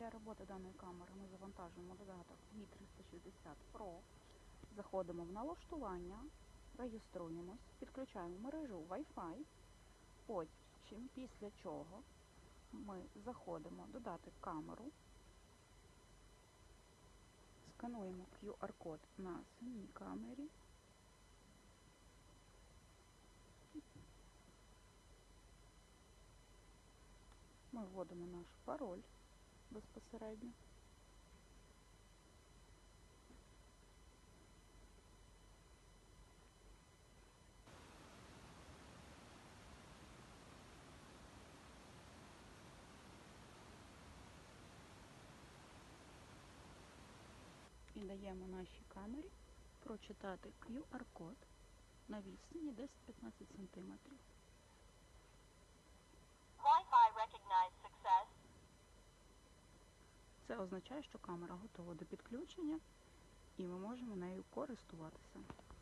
Для роботи даної камери ми завантажуємо додаток V360 Pro, заходимо в налаштування, реєструємось, підключаємо мережу Wi-Fi, потім після чого ми заходимо додати камеру, скануємо QR-код на самій камері. Ми вводимо наш пароль безпосередньо. І даємо нашій камері прочитати QR-код на відстані 10-15 см. Це означає, що камера готова до підключення і ми можемо нею користуватися.